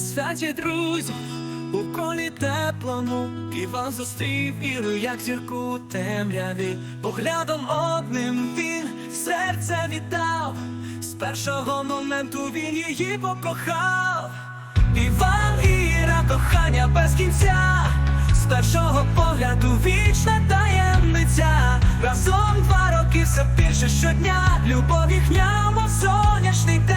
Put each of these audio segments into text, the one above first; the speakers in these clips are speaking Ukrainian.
святі друзі, у колі теплому, Іван зустрів віру, як зірку темряві, поглядом одним він серце віддав, з першого моменту він її покохав. Іван і Іра, кохання без кінця, з першого погляду вічна таємниця. Разом два роки все більше щодня, любов їхня, сонячний день.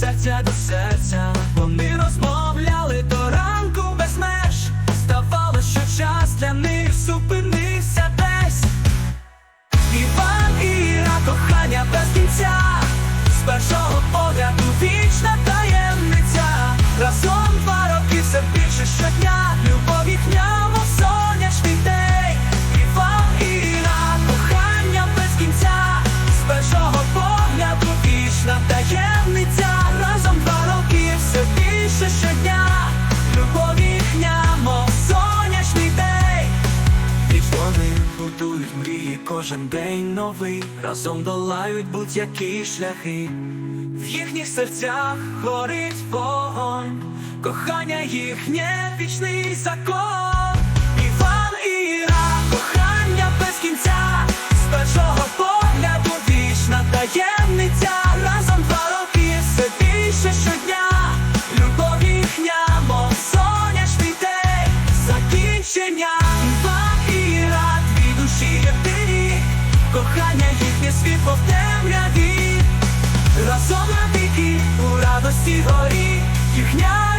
Серця до серця. Вони розмовляли до ранку без меж. Здавалося, що час для них зупинився десь. Іван і Іра, кохання без кінця, з першого погляду вічна таємниця. Разом два роки все більше щодня, любов вони будують мрії кожен день новий, разом долають будь-які шляхи. В їхніх серцях горить вогонь, кохання їхнє вічний закон. Іван і Іра, кохання без кінця, з першого погляду вічна таємниця. Разом два роки все більше щодня, любов їхня, мов сонячний день, закінчення. Їхнє світло в темряві. Разом на віки у радості горі, їхня